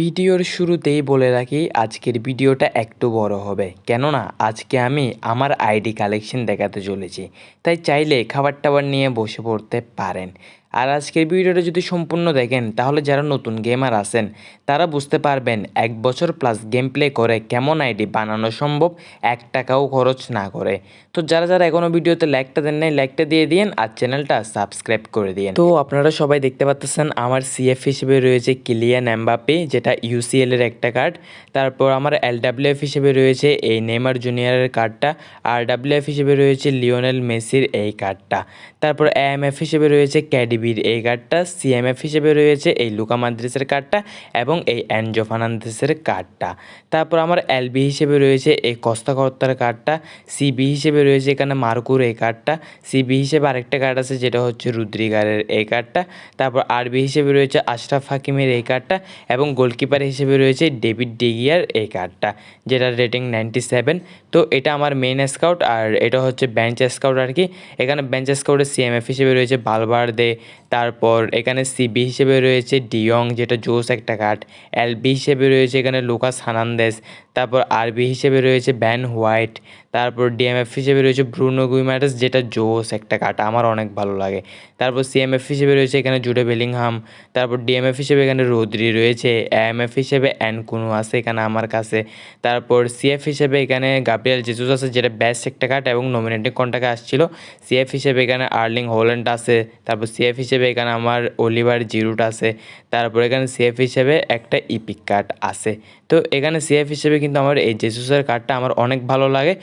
ভিডিওর শুরুতেই বলে রাখি, আজকের ভিডিওটা একটু বড় হবে। কেননা, আজকে আমি আমার আইডি কালেকশন দেখাতে চলেছি। তাই চাইলে খাবার টাবার নিয়ে বসে পড়তে পারেন। আর আজকের ভিডিওটা যদি সম্পূর্ণ দেখেন, তাহলে যারা নতুন গেমার আছেন, তারা বুঝতে পারবেন এক বছর প্লাস গেম প্লে করে কেমন আইডি বানানো সম্ভব, এক টাকাও খরচ না করে। তো যারা যারা এখনও ভিডিওতে লাইকটা দেন নাই লাইকটা দিয়ে দিন আর চ্যানেলটা সাবস্ক্রাইব করে দিন তো আপনারা সবাই দেখতে পাচ্ছেন আমার সিএফ হিসেবে রয়েছে কিলিয়ান এমবাপে যেটা ইউসিএল এর একটা কার্ড তারপর আমার এলডাব্লিউএফ হিসেবে রয়েছে এই নেমার জুনিয়রের কার্ডটা আর ডাব্লিউএফ হিসেবে রয়েছে লিওনেল মেসির এই কার্ডটা তারপর এএমএফ হিসেবে রয়েছে ক্যাডিবির এই কার্ডটা সিএমএফ হিসেবে রয়েছে এই লুকা মাদ্রিসের কার্ডটা এবং এই অ্যানজো ফার্নান্দেসের কার্ডটা তারপর আমার এলবি হিসেবে রয়েছে এই কস্তা কর্তার কার্ডটা সিবি হিসেবে রয়েছে এখানে মার্কুর এই কার্ডটা সিবি হিসেবে আরেকটা কার্ড আছে যেটা হচ্ছে রুদ্রিগারের এই কার্ডটা তারপর আরবি হিসেবে রয়েছে আশরাফ হাকিমের এই কার্ডটা এবং গোলকিপার হিসেবে রয়েছে ডেভিড ডিগিয়ার এই কার্ডটা যেটার রেটিং নাইনটি সেভেন তো এটা আমার মেইন স্কাউট আর এটা হচ্ছে বেঞ্চ স্কাউট আর কি। এখানে বেঞ্চ স্কাউটের সিএমএফ হিসেবে রয়েছে বালবার্দে, তারপর এখানে সিবি হিসেবে রয়েছে ডিয়ং, যেটা জোস একটা কার্ড এলবি হিসেবে রয়েছে এখানে লুকাস হানান্দেস তারপর আরবি হিসেবে রয়েছে ব্যান হোয়াইট তারপর ডিএমএফ হিসেবে রয়েছে ব্রুনো গুইমাটাস যেটা জোস একটা কার্ড আমার অনেক ভালো লাগে। তারপর সিএমএফ হিসেবে রয়েছে এখানে জুডে বেলিংহাম তারপর ডিএমএফ হিসেবে এখানে রোদ্রি রয়েছে এএমএফ হিসেবে অ্যানকুনু আছে এখানে আমার কাছে, তারপর সিএফ হিসেবে এখানে গাব্রিয়াল জেসুস আছে, যেটা বেস্ট একটা কার্ড এবং নমিনেটিং কন্টাকে আসছিল? সিএফ হিসেবে এখানে আর্লিং হোল্যান্ড আছে, তারপর সিএফ হিসেবে এখানে আমার অলিভার জিরুট আছে, তারপর এখানে সিএফ হিসেবে একটা ইপিক কার্ড আছে। তো এখানে সিএফ হিসেবে কিন্তু আমার এই জেসুসের কার্ডটা আমার অনেক ভালো লাগে।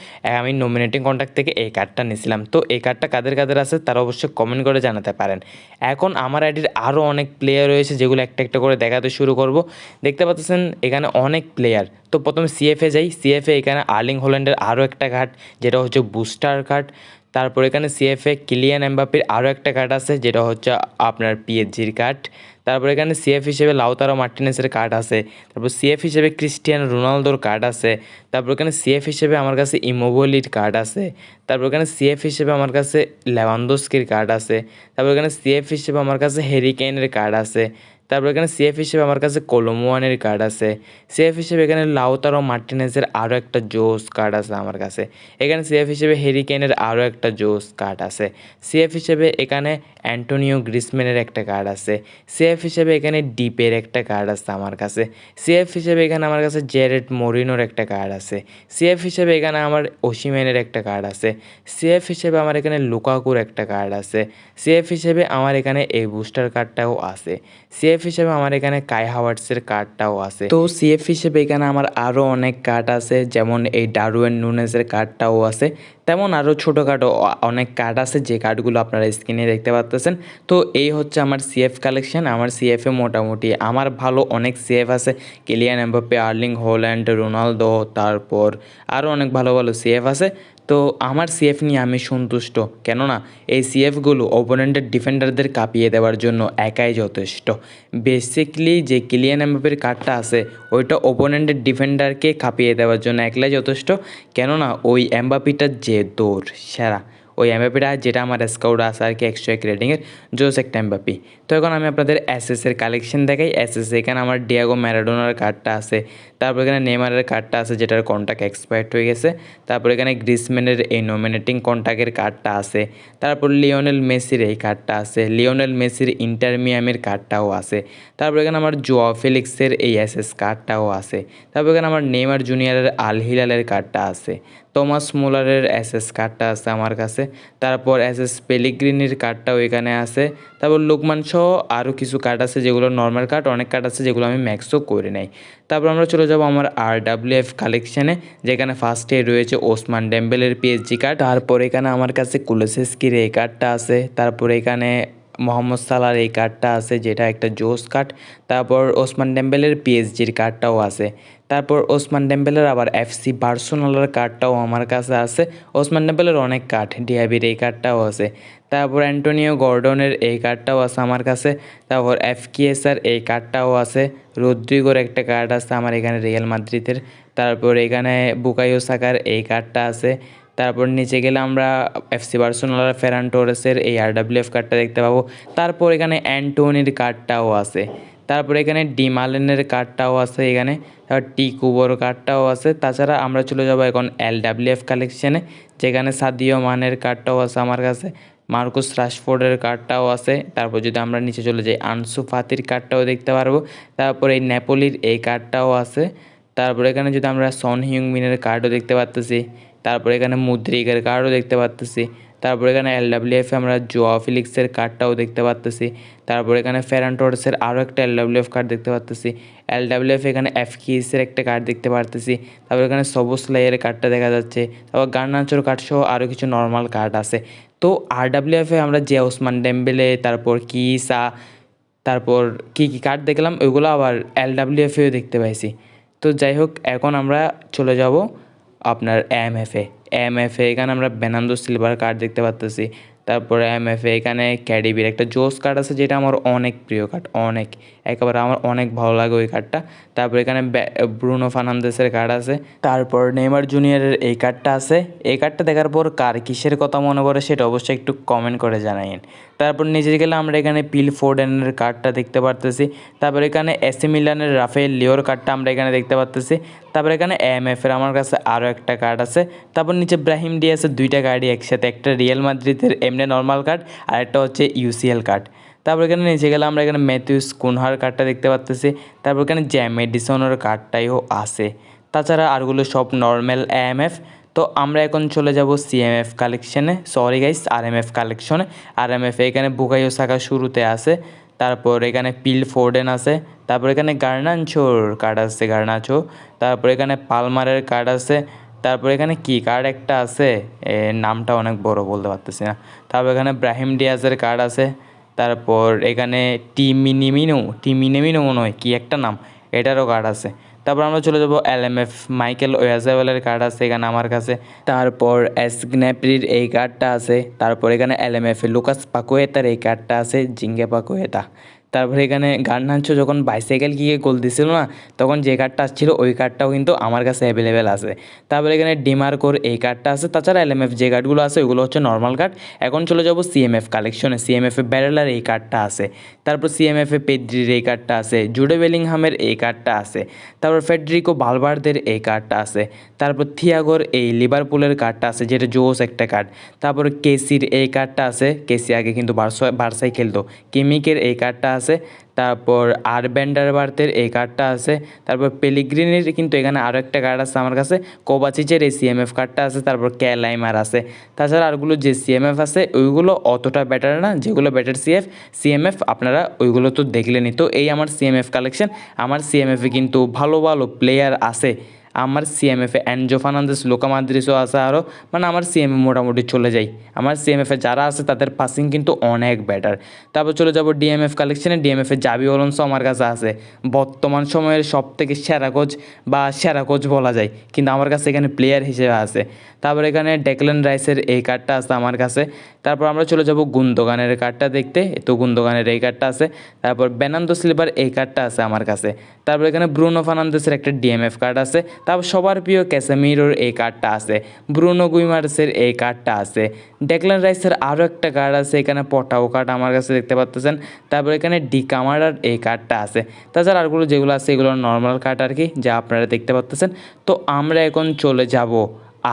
আমি নমিনেটিং কন্ট্যাক্ট থেকে এই কার্ডটা নিয়েছিলাম। তো এই কার্ডটা কাদের কাদের আছে তারা অবশ্যই কমেন্ট করে জানাতে পারেন। এখন আমার আইডির আরও অনেক প্লেয়ার রয়েছে যেগুলো একটা একটা করে দেখাতে শুরু করব। দেখতে পাচ্ছেন এখানে অনেক প্লেয়ার তো প্রথমে সিএফএ যাই। সিএফএ এখানে আর্লিং হোল্যান্ডের আরও একটা কার্ড যেটা হচ্ছে বুস্টার কার্ড তারপর এখানে সিএফএ কিলিয়ান এমবাপির আরও একটা কার্ড আছে, যেটা হচ্ছে আপনার পিএইচজির কার্ড তারপর এখানে সিএফ হিসেবে লাউতারো মার্টিনেসের কার্ড আছে। তারপর সিএফ হিসেবে ক্রিস্টিয়ান রোনালদোর কার্ড আছে। তারপর এখানে সিএফ হিসেবে আমার কাছে ইমোবলির কার্ড আছে। তারপর এখানে সিএফ হিসেবে আমার কাছে লেভানদোস্কির কার্ড আছে। তারপর এখানে সিএফ হিসেবে আমার কাছে হেরিকেনের কার্ড আছে। তারপর এখানে সিএফ হিসেবে আমার কাছে কলমোয়ানের কার্ড আছে। সিএফ হিসেবে এখানে লাউতারো মার্টিনেসের আরও একটা জোস কার্ড আছে আমার কাছে। এখানে সিএফ হিসেবে হেরিকেনের আরও একটা জোস কার্ড আছে। সিএফ হিসেবে এখানে অ্যান্টোনিও গ্রিসম্যানের একটা কার্ড আছে। সিএফ হিসেবে এখানে ডিপের একটা কার্ড আছে আমার কাছে। সিএফ হিসেবে এখানে আমার কাছে জেরেট মরিনোর একটা কার্ড আছে। সিএফ হিসেবে এখানে আমার ওসিম্যানের একটা কার্ড আছে। সিএফ হিসেবে আমার এখানে লুকাকুর একটা কার্ড আছে। সিএফ হিসেবে আমার এখানে এই বুস্টার কার্ডটাও আছে। সিএফ হিসেবে আমার এখানে কাই হাওয়ার্ডসের কার্ডটাও আছে। তো সিএফ হিসেবে এখানে আমার আরও অনেক কার্ড আছে। যেমন এই ডারুয়েন নুনেসের কার্ডটাও আছে। তেমন আরও ছোটোখাটো অনেক কার্ড আছে, যে কার্ডগুলো আপনারা স্ক্রিনে দেখতে পাচ্তেছেন তো এই হচ্ছে আমার সিএফ কালেকশান আমার সিএফে মোটামুটি আমার ভালো অনেক সিএফ আছে। Kylian Mbappe Erling Haaland Ronaldo তারপর আরও অনেক ভালো ভালো সিএফ আছে। তো আমার সিএফ নিয়ে আমি সন্তুষ্ট। কেননা এই সিএফগুলো ওপোনেন্টের ডিফেন্ডারদের কাঁপিয়ে দেওয়ার জন্য একাই যথেষ্ট। বেসিকলি যে কিলিয়ান এমবাপের কার্ডটা আছে, ওইটা ওপোনেন্টের ডিফেন্ডারকে কাঁপিয়ে দেওয়ার জন্য একলাই যথেষ্ট। কেননা ওই এমবাপিটার যে দৌড়, সেরা। ওই এমবাপিটা যেটা আমার স্কাউট আছে আর কি একশো এক রেটিংয়ের জোস একটা এমবাপি তো এখন আমি আপনাদের এসএসের কালেকশন দেখাই। এসএস এখানে আমার ডিয়াগো ম্যারাডোনার কার্ডটা আছে, তারপর এখানে নেমারের কার্ডটা আছে, যেটার কন্ট্যাক্ট এক্সপায়ার্ড হয়ে গেছে। তারপর এখানে গ্রিসম্যানের এই নমিনেটিং কন্ট্যাক্টের কার্ডটা আছে। তারপর লিওনেল মেসির এই কার্ডটা আছে। লিওনেল মেসির ইন্টারমিয়ামের কার্ডটাও আছে। তারপর এখানে আমার জোয়া ফেলিক্সের এই এসএস কার্ডটাও আছে। তারপর এখানে আমার নেমার জুনিয়রের আল হিলালের কার্ডটা আছে। তোমাস মুলারের এসএস কার্ডটা আছে আমার কাছে। তারপর এসএস পেলিগ্রিনির কার্ডটাও এখানে আছে। তারপর লোকমান সহ আরও কিছু কার্ড আছে যেগুলো নর্মাল কার্ড অনেক কার্ড আছে যেগুলো আমি ম্যাক্সও করে নেই। তারপর আমরা চলে যাব আমার আর ডাব্লিউ এফ কালেকশানে যেখানে ফার্স্টে রয়েছে ওসমান ডেম্বেলের পিএইচজি কার্ড তারপর এখানে আমার কাছে কুলেসেস্কির এই কার্ডটা আছে। তারপর এখানে মোহাম্মদ সালার এই কার্ডটা আছে, যেটা একটা জোস কার্ড। তারপর ওসমান ডেম্বেলের পিএসজির কার্ডটাও আছে। তারপর ওসমান ডেম্বেলের আবার এফসি বার্সোনালার কার্ডটাও আমার কাছে আছে। ওসমান ডেম্বেলের অনেক কার্ড ডিআবির এই কার্ডটাও আছে। তারপর অ্যান্টোনিও গর্ডনের এই কার্ডটাও আছে আমার কাছে। তারপর এফ কিএসআর এই কার্ডটাও আছে। রদ্রিগোর একটা কার্ড আছে আমার এখানে রিয়াল মাদ্রিদের। তারপর এখানে বুকাইও সাকার এই কার্ডটা আছে। তারপর নিচে গেলে আমরা এফসি বার্সোনালার ফেরান টোরেসের এই আরডাব্লিউএফ কার্ডটা দেখতে পাবো। তারপর এখানে অ্যান্টোনির কার্ডটাও আছে। তারপরে এখানে ডিমালেনের কার্ডটাও আছে এখানে। তারপর টি কুবোর কার্ডটাও আছে। তাছাড়া আমরা চলে যাব এখন এল ডাব্লিউ এফ কালেকশানে যেখানে সাদিও মানের কার্ডটাও আছে আমার কাছে। মার্কুস রাশফোর্ডের কার্ডটাও আছে। তারপর যদি আমরা নিচে চলে যাই আনসু ফাতির কার্ডটাও দেখতে পারব। তারপর এই নেপোলির এই কার্ডটাও আছে। তারপর এখানে যদি আমরা সন হিউংমিনের কার্ডও দেখতে পারতেছি। তারপর এখানে মুদ্রিকের কার্ডও দেখতে পারতেছি। তারপর এখানে এল ডাব্লিউ এফ আমরা জোয়া ফিলিক্সের কার্ডটাও দেখতে পারতেছি। তারপর এখানে ফেরান টোর্সের আরও একটা এল ডাব্লিউ এফ কার্ড দেখতে পারতেছি। এল ডাব্লিউ এফ এখানে এফ কিসের একটা কার্ড দেখতে পারতেছি। তারপর এখানে সবুজ লাইয়ের কার্ডটা দেখা যাচ্ছে। তারপর গার্নাচোর কার্ড সহ আরও কিছু নর্মাল কার্ড আছে। তো আর ডাব্লিউ এফে আমরা জে ওসমান ডেম্বেলে তারপর কিসা তারপর কী কী কার্ড দেখলাম, ওইগুলো আবার এল ডাব্লিউ এফেও দেখতে পাইছি। তো যাই হোক, এখন আমরা চলে যাব আপনার এম এফ এ। এম এফ এ এখানে আমরা বেনান্দো সিলভার কার্ড দেখতে পাচ্তেছি তারপরে এম এফ এখানে ক্যাডিবির একটা জোস কার্ড আছে যেটা আমার অনেক প্রিয় কার্ড অনেক। একেবারে আমার অনেক ভালো লাগে ওই কার্ডটা তারপর এখানে ব্রুনো ফার্নান্দেসের কার্ড আছে। তারপর নেইমার জুনিয়রের এই কার্ডটা আছে। এই কার্ডটা দেখার পর কার কিসের কথা মনে পড়ে সেটা অবশ্যই একটু কমেন্ট করে জানাইন তারপর নিচে গেলে আমরা এখানে পিল ফোর্ডেনের কার্ডটা দেখতে পারতেছি। তারপর এখানে এসি মিলানের রাফেল লিওর কার্ডটা আমরা এখানে দেখতে পারতেছি। তারপর এখানে এম এফের আমার কাছে আরও একটা কার্ড আছে। তারপর নিচে ব্রাহিম ডিয়াসের দুইটা কার্ডই একসাথে, একটা রিয়েল মাদ্রিদের এমনি নর্মাল কার্ড আর একটা হচ্ছে ইউসিএল কার্ড। তারপর এখানে নিচে গেলে আমরা এখানে ম্যাথিউস কুনহার কার্ডটা দেখতে পাচ্তেছি তারপর এখানে জ্যাম এডিসনের কার্ডটাইও আছে। তাছাড়া আরগুলো সব নর্মাল এএমএফ তো আমরা এখন চলে যাব সিএমএফ কালেকশনে sorry guys R M F কালেকশনে আর এম এফ এখানে বুকাইও শাখা শুরুতে আছে, তারপর এখানে পিল ফোর্ডেন আছে, তারপর এখানে গার্নাঞ্ছোর কার্ড আছে গার্নাচো তারপর এখানে পালমারের কার্ড আছে, তারপর এখানে কি কার্ড একটা আছে? নামটা অনেক বড় বলতে পারতেছি না। তারপর এখানে ব্রাহিম ডিয়াজের কার্ড আছে, তারপর এখানে টি মিনিমিনো টি মিনিমিনো মনে হয়, কী একটা নাম, এটারও কার্ড আছে। তারপর আমরা চলে যাব এল এম এফ মাইকেল ওয়াজাওয়ালের কার্ড আছে এখানে আমার কাছে। তারপর এস গ্ন্যাপ্রির এই কার্ডটা আছে। তারপর এখানে এল এম এফ লুকাস পাকুয়েতার এই কার্ডটা আছে জিঙ্গে পাকোয়েতা তারপরে এখানে গার্নাঞ্চো যখন বাইসাইকেল গিয়ে গোল দিছিল না, তখন যে কার্ডটা আসছিল, ওই কার্ডটাও কিন্তু আমার কাছে অ্যাভেলেবেল আছে। তারপরে এখানে ডিমার্কোর এই কার্ডটা আছে, তাছাড়া এলএমএফ যে কার্ডগুলো আছে, ওইগুলো হচ্ছে নর্মাল কার্ড এখন চলে যাব সিএমএফ কালেকশনে সিএমএফে ব্যারেলার এই কার্ডটা আছে। তারপর সিএমএফে পেদ্রির এই কার্ডটা আছে জুডে বেলিংহামের এই কার্ডটা আছে। তারপর ফেডরিকো বালবার্দের এই কার্ডটা আছে। তারপর থিয়াগোর এই লিভারপুলের কার্ডটা আছে, যেটা জোস একটা কার্ড তারপর কেসির এই কার্ডটা আছে কেসি আগে কিন্তু বার্সা বার্সায় খেলতো। কিমিকের এই কার্ডটা আছে তারপর আর বার্থের এই কার্ডটা আছে, তারপর পেলিগ্রিনির কিন্তু এখানে আরও একটা কার্ড আছে আমার কাছে কোবাচিচের এই সিএমএফ কার্ডটা আছে, তারপর ক্যালাইমার আছে। তাছাড়া আরগুলো যে সিএমএফ আছে, ওইগুলো অতটা বেটার না, যেগুলো বেটার সিএফ সিএমএফ আপনারা ওইগুলো তো দেখলেনই। তো এই আমার সিএমএফ কালেকশন আমার সিএমএফে কিন্তু ভালো ভালো প্লেয়ার আছে। আমার সিএমএফে অ্যানজো ফার্নান্দেস লোকা মাদ্রিসও আছে আরও মানে আমার সিএমএ মোটামুটি চলে যাই আমার সিএমএফে যারা আছে, তাদের পাসিং কিন্তু অনেক বেটার তারপর চলে যাব ডিএমএফ কালেকশনে ডিএমএফে জাবি অলন্সও আমার কাছে আছে। বর্তমান সময়ের সব থেকে সেরা কোচ বা সেরা কোচ বলা যায়। কিন্তু আমার কাছে এখানে প্লেয়ার হিসেবে আছে। তারপর এখানে ডেকলেন রাইসের এই কার্ডটা আছে আমার কাছে। তারপর আমরা চলে যাব গুন্দোগানের কার্ডটা দেখতে। তো গুন্দোগানের এই কার্ডটা আছে। তারপর বেনান্দো স্লিপার এই কার্ডটা আছে আমার কাছে। তারপর এখানে ব্রুনো ফার্নান্দেসের একটা ডিএমএফ কার্ড আছে। তারপর সবার প্রিয় ক্যাসামিরোর এই কার্ডটা আছে। ব্রুনো গুইমার্সের এই কার্ডটা আছে। ডেকলান রাইসের আরও একটা কার্ড আছে, এখানে পটাও কার্ড আমার কাছে দেখতে পাচ্ছেন তারপর এখানে ডিকামারার এই কার্ডটা আছে। তাছাড়া আরগুলো যেগুলো আছে, এগুলো নর্মাল কার্ড আর কি, যা আপনারা দেখতে পাচ্ছেন তো আমরা এখন চলে যাব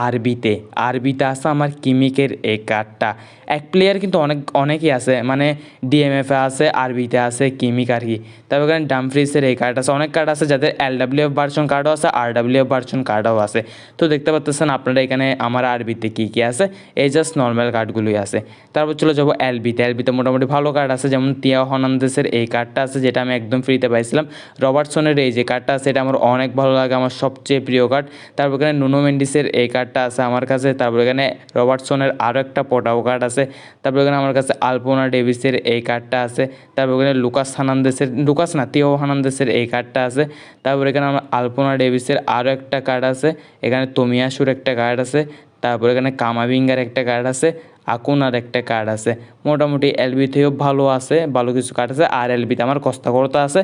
আরবিতে। আরবিতে আছে আমার কিমিকের এই কার্ডটা এক প্লেয়ার কিন্তু অনেক, অনেকই আছে মানে ডিএমএফে আছে, আরবিতে আছে, কিমিক আর কি। তারপর এখানে ডামফ্রিসের এই কার্ড আছে। অনেক কার্ড আছে যাদের এল ডাব্লিউ এফ ভার্সন কার্ডও আছে আর ডাব্লিউ এফ ভার্সন কার্ডও আছে। তো দেখতে পাচ্ছেন আপনারা এখানে আমার আরবিতে কী কী আছে? এই জাস্ট নর্মাল কার্ডগুলোই আছে। তারপর চলে যাব এলবিতে এলবিতে মোটামুটি ভালো কার্ড আছে, যেমন তিয়া হর্নান্দেসের এই কার্ডটা আছে, যেটা আমি একদম ফ্রিতে পাইছিলাম। রবার্টসনের এই যে কার্ডটা আছে, এটা আমার অনেক ভালো লাগে, আমার সবচেয়ে প্রিয় কার্ড তারপর এখানে নুনো মেন্ডিসের এই কার্ডটা আছে আমার কাছে, তারপর এখানে রবার্টসনের আরও একটা পটাও কার্ড আছে, তারপর এখানে আমার কাছে আলপোনা ডেভিসের এই কার্ডটা আছে, তারপর এখানে লুকাস হানান্দেসের লুকাস না তিও হানান্দেসের এই কার্ডটা আছে, তারপর এখানে আমার আলপোনা ডেভিসের আরও একটা কার্ড আছে, এখানে তমিয়াসুর একটা কার্ড আছে, তারপর এখানে কামাবিঙ্গার একটা কার্ড আছে, আকুনার একটা কার্ড আছে, মোটামুটি এলবিতেও ভালো আছে, ভালো কিছু কার্ড আছে, আর এলবিতে আমার কস্তাকরতা আছে,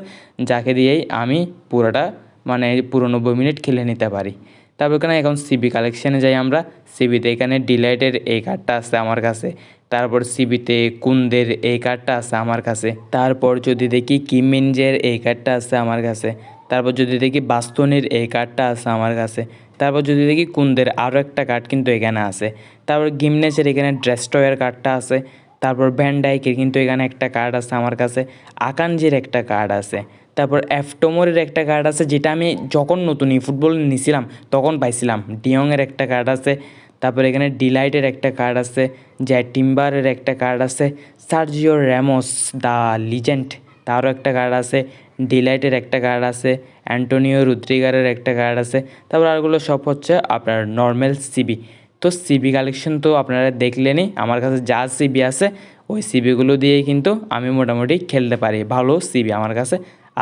যাকে দিয়েই আমি পুরোটা মানে পুরো নব্বই মিনিট খেলে নিতে পারি। তারপর এখানে এখন সিবি কালেকশানে যাই আমরা। সিবিতে এখানে ডিলাইটের এই কার্ডটা আছে আমার কাছে। তারপর সিবিতে কুন্দের এই কার্ডটা আছে আমার কাছে। তারপর যদি দেখি কিমিনজের এই কার্ডটা আছে আমার কাছে। তারপর যদি দেখি বাস্তনের এই কার্ডটা আছে আমার কাছে। তারপর যদি দেখি কুন্দের আরও একটা কার্ড কিন্তু এখানে আছে। তারপর গিমনেসের এখানে ড্রেস্টয়ের কার্ডটা আছে। তারপর ভ্যান্ডাইকের কিন্তু এখানে একটা কার্ড আছে আমার কাছে। আকানজির একটা কার্ড আছে। তারপর অ্যাফটোমোরের একটা কার্ড আছে, যেটা আমি যখন নতুন ই ফুটবল নিছিলাম, তখন পাইছিলাম। ডিয়ংয়ের একটা কার্ড আছে, তারপর এখানে ডিলাইটের একটা কার্ড আছে জ্যাট টিম্বারের একটা কার্ড আছে সার্জিও র্যামোস দ্য লিজেন্ড তারও একটা কার্ড আছে ডিলাইটের একটা কার্ড আছে অ্যান্টোনিও রুদ্রিগারের একটা কার্ড আছে, তারপর আরগুলো সব হচ্ছে আপনার নর্মাল সিবি তো সিবি কালেকশন তো আপনারা দেখলেনই, আমার কাছে যা সিবি আছে, ওই সিবিগুলো দিয়েই কিন্তু আমি মোটামুটি খেলতে পারি, ভালো সিবি আমার কাছে।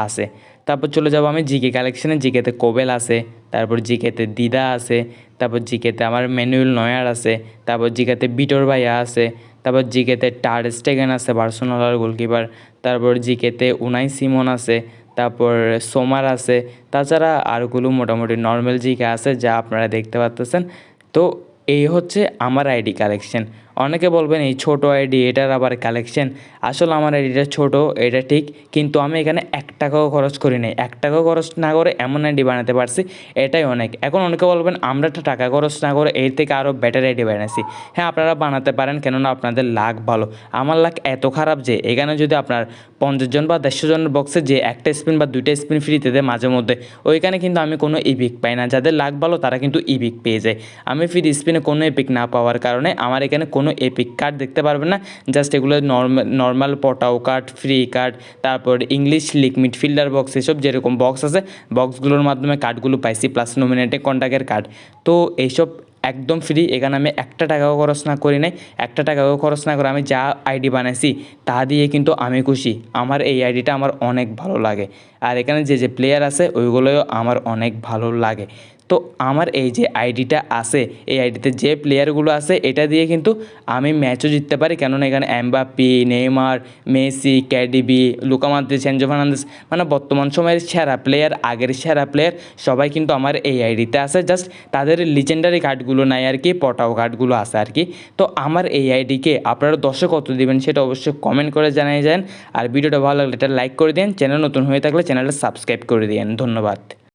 আছে। তারপর চলে যাব আমি জিকে কালেকশানে জিকেতে কোবেল আছে, তারপর জিকেতে দিদা আছে, তারপর জিকেতে আমার ম্যানুয়েল নয়ার আছে, তারপর জিকেতে বিটর ভাইয়া আছে, তারপর জিকেতে টার স্টেগেন আছে বার্সোনালার গোলকিপার তারপর জিকেতে উনাই সিমন আছে, তারপর সোমার আছে। তাছাড়া আরগুলো মোটামুটি নর্মাল জিকে আছে, যা আপনারা দেখতে পাচ্তেছেন তো এই হচ্ছে আমার আইডি কালেকশন অনেকে বলবেন এই ছোট আইডি, এটার আবার কালেকশন আসলে আমার আইডিটা ছোট, এটা ঠিক, কিন্তু আমি এখানে এক টাকাও খরচ করি নাই। এক টাকাও খরচ না করে এমন আইডি বানাতে পারছি, এটাই অনেক। এখন অনেকে বলবেন, আমরা টাকা খরচ না করে এর থেকে আরও বেটার আইডি বানাইছি। হ্যাঁ আপনারা বানাতে পারেন, কেননা আপনাদের লাখ ভালো। আমার লাখ এত খারাপ যে, এখানে যদি আপনার পঞ্চাশ জন বা দেড়শো জনের বক্সে যে একটা স্পিন বা দুইটা স্পিন ফ্রিতে দেয় মাঝে মধ্যে, ওইখানে কিন্তু আমি কোনো ইপিক পাই না। যাদের লাখ ভালো, তারা কিন্তু ইপিক পেয়ে যায়। আমি ফ্রি স্পিনে কোনো এপিক না পাওয়ার কারণে, আমার এখানে কোনো এপিক কার্ড দেখতে পারবেন না। জাস্ট এগুলো নর্মাল নর্মাল পটাও কার্ড ফ্রি কার্ড তারপর ইংলিশ লিগ মিডফিল্ডার বক্স এসব যেরকম বক্স আছে বক্সগুলোর মাধ্যমে কার্ডগুলো পাইছি প্লাস নমিনেটে কন্ট্যাক্টের কার্ড তো এইসব একদম ফ্রি এখানে আমি একটা টাকাও খরচ না করি নাই, একটা টাকাও খরচ না করে আমি যা আইডি বানাইছি, তা দিয়ে কিন্তু আমি খুশি। আমার এই আইডিটা আমার অনেক ভালো লাগে। আর এখানে যে যে প্লেয়ার আছে, ওইগুলোও আমার অনেক ভালো লাগে। তো আমার এই যে আইডিটা আছে, এই আইডিতে যে প্লেয়ারগুলো আছে, এটা দিয়ে কিন্তু আমি ম্যাচও জিততে পারি। কেননা এখানে Mbappe Neymar Messi KDB Luka Modric সেনজো Fernandes মানে বর্তমান সময়ের সেরা প্লেয়ার আগের সেরা প্লেয়ার সবাই কিন্তু আমার এই আইডিতে আছে। জাস্ট তাদের লিজেন্ডারি কার্ডগুলো নাই আর কি পটাও কার্ডগুলো আছে আর কি। তো আমার এই আইডিকে আপনারা দর্শক কত দেবেন সেটা অবশ্যই কমেন্ট করে জানিয়ে যান আর ভিডিওটা ভালো লাগলে এটা লাইক করে দিন। চ্যানেল নতুন হয়ে থাকলে চ্যানেলটা সাবস্ক্রাইব করে দিন ধন্যবাদ।